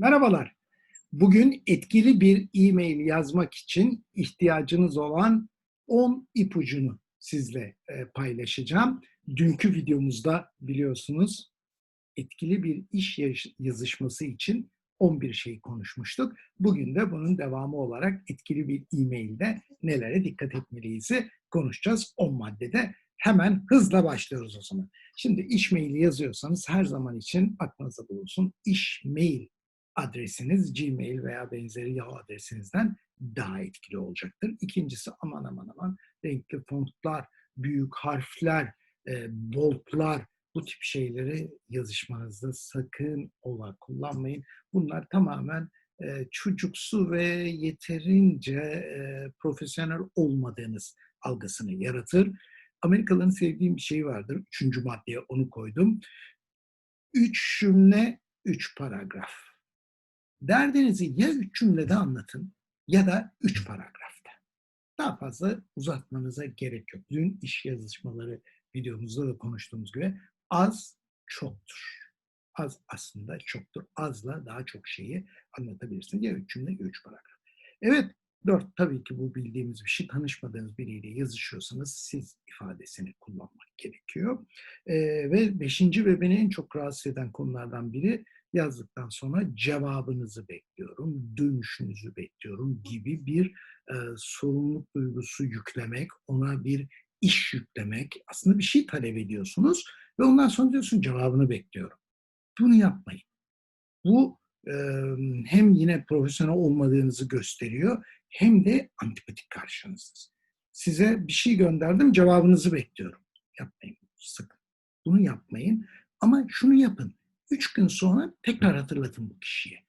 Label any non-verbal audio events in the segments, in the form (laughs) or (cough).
Merhabalar. Bugün etkili bir e-mail yazmak için ihtiyacınız olan 10 ipucunu sizle e, paylaşacağım. Dünkü videomuzda biliyorsunuz etkili bir iş yazışması için 11 şey konuşmuştuk. Bugün de bunun devamı olarak etkili bir e-mailde nelere dikkat etmeliyiz konuşacağız 10 maddede. Hemen hızla başlıyoruz o zaman. Şimdi iş maili yazıyorsanız her zaman için aklınızda bulunsun. İş mail adresiniz Gmail veya benzeri Yahoo adresinizden daha etkili olacaktır. İkincisi aman aman aman renkli fontlar, büyük harfler, e, boldlar bu tip şeyleri yazışmanızda sakın ola kullanmayın. Bunlar tamamen e, çocuksu ve yeterince e, profesyonel olmadığınız algısını yaratır. Amerikalıların sevdiğim bir şey vardır. Üçüncü maddeye onu koydum. Üç cümle, üç paragraf. Derdinizi ya üç cümlede anlatın ya da üç paragrafta. Daha fazla uzatmanıza gerek yok. Dün iş yazışmaları videomuzda da konuştuğumuz gibi az çoktur. Az aslında çoktur. Azla daha çok şeyi anlatabilirsiniz. Ya üç cümle ya üç paragraf. Evet, dört tabii ki bu bildiğimiz bir şey. Tanışmadığınız biriyle yazışıyorsanız siz ifadesini kullanmak gerekiyor. Ee, ve beşinci ve beni en çok rahatsız eden konulardan biri yazdıktan sonra cevabınızı bekliyorum, dönüşünüzü bekliyorum gibi bir e, sorumluluk duygusu yüklemek, ona bir iş yüklemek, aslında bir şey talep ediyorsunuz ve ondan sonra diyorsun cevabını bekliyorum. Bunu yapmayın. Bu e, hem yine profesyonel olmadığınızı gösteriyor hem de antipatik karşınızdasınız. Size bir şey gönderdim, cevabınızı bekliyorum. Yapmayın sakın. Bunu yapmayın. Ama şunu yapın. Üç gün sonra tekrar hatırlatın bu kişiye.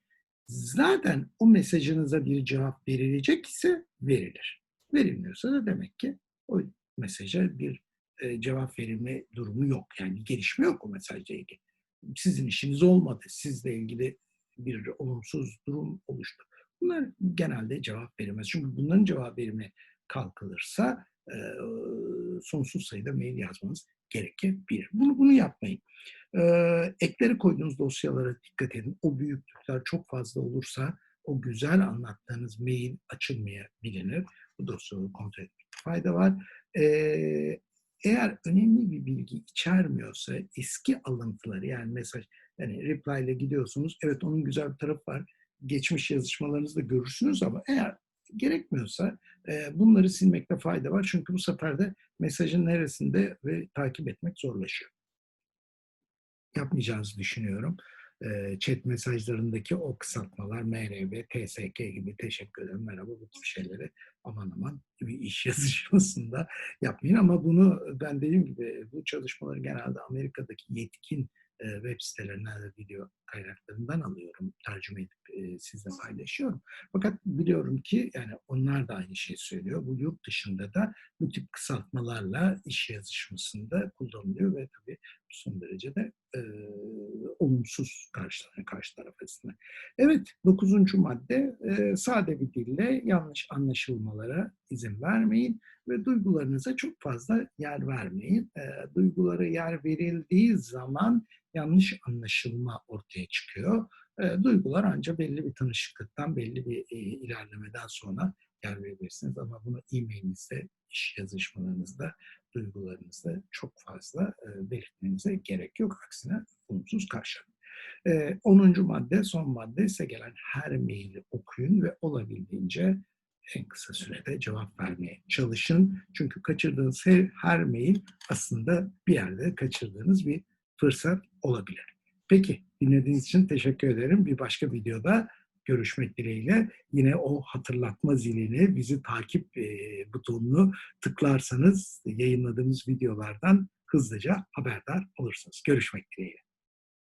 Zaten o mesajınıza bir cevap verilecek ise verilir. Verilmiyorsa da demek ki o mesaja bir e, cevap verilme durumu yok. Yani gelişme yok o mesajla ilgili. Sizin işiniz olmadı. Sizle ilgili bir olumsuz durum oluştu. Bunlar genelde cevap verilmez. Çünkü bunların cevap verilme kalkılırsa e, sonsuz sayıda mail yazmanız gerekebilir. Bunu, bunu yapmayın. E, ekleri koyduğunuz dosyalara dikkat edin. O büyüklükler çok fazla olursa o güzel anlattığınız mail açılmayabilir. Bu dosyaları kontrol etmekte fayda var. E, eğer önemli bir bilgi içermiyorsa eski alıntıları yani mesaj yani reply ile gidiyorsunuz. Evet onun güzel bir tarafı var. Geçmiş yazışmalarınızda görürsünüz ama eğer gerekmiyorsa e, bunları silmekte fayda var. Çünkü bu sefer de mesajın neresinde ve takip etmek zorlaşıyor. Yapmayacağınızı düşünüyorum. E, chat mesajlarındaki o kısaltmalar MRB, TSK gibi teşekkür ederim, merhaba bu tip şeyleri aman aman bir iş (laughs) yazışmasında yapmayın. Ama bunu ben dediğim gibi bu çalışmaları genelde Amerika'daki yetkin web sitelerinden de video kaynaklarından alıyorum, tercüme edip e, sizle paylaşıyorum. Fakat biliyorum ki yani onlar da aynı şeyi söylüyor. Bu yurt dışında da bu tip kısaltmalarla iş yazışmasında kullanılıyor ve tabii son derece de e, olumsuz karşı, karşı taraf açısından. Evet, dokuzuncu madde e, sade bir dille yanlış anlaşılmalara izin vermeyin ve duygularınıza çok fazla yer vermeyin. E, duygulara yer verildiği zaman yanlış anlaşılma ortaya çıkıyor. E, duygular ancak belli bir tanışıklıktan, belli bir e, ilerlemeden sonra yer verebilirsiniz. Ama bunu e-mailinizde, iş yazışmalarınızda, duygularınızda çok fazla e, belirtmenize gerek yok. Aksine olumsuz karşılayın. E, 10. madde, son madde ise gelen her maili okuyun ve olabildiğince en kısa sürede cevap vermeye çalışın. Çünkü kaçırdığınız her, her mail aslında bir yerde kaçırdığınız bir fırsat olabilir. Peki dinlediğiniz için teşekkür ederim. Bir başka videoda görüşmek dileğiyle yine o hatırlatma zilini, bizi takip e, butonunu tıklarsanız yayınladığımız videolardan hızlıca haberdar olursunuz. Görüşmek dileğiyle.